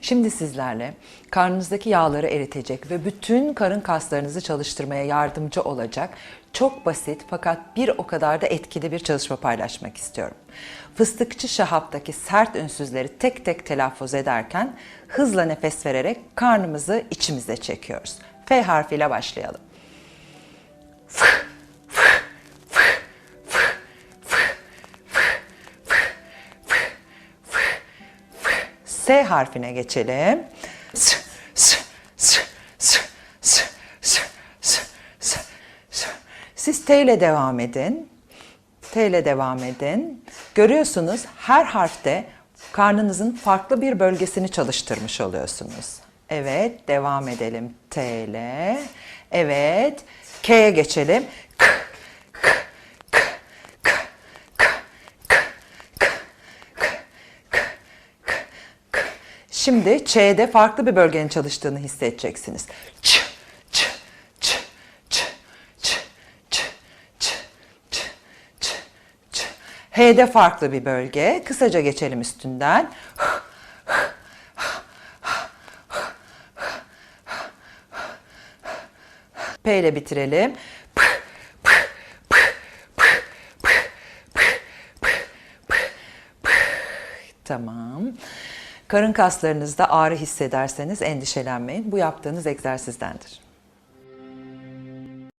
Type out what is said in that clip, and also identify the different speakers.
Speaker 1: Şimdi sizlerle karnınızdaki yağları eritecek ve bütün karın kaslarınızı çalıştırmaya yardımcı olacak çok basit fakat bir o kadar da etkili bir çalışma paylaşmak istiyorum. Fıstıkçı Şahap'taki sert ünsüzleri tek tek telaffuz ederken hızla nefes vererek karnımızı içimize çekiyoruz. F harfiyle başlayalım. S harfine geçelim. S, s, s, s, s, s, s, s, s. Siz T ile devam edin. T ile devam edin. Görüyorsunuz her harfte karnınızın farklı bir bölgesini çalıştırmış oluyorsunuz. Evet, devam edelim T ile. Evet, K'ye geçelim. Şimdi Ç'de farklı bir bölgenin çalıştığını hissedeceksiniz. Ç, ç, ç, ç, ç, ç, ç, ç, ç, ç. H'de farklı bir bölge. Kısaca geçelim üstünden. P ile bitirelim. P. Tamam. Karın kaslarınızda ağrı hissederseniz endişelenmeyin. Bu yaptığınız egzersizdendir.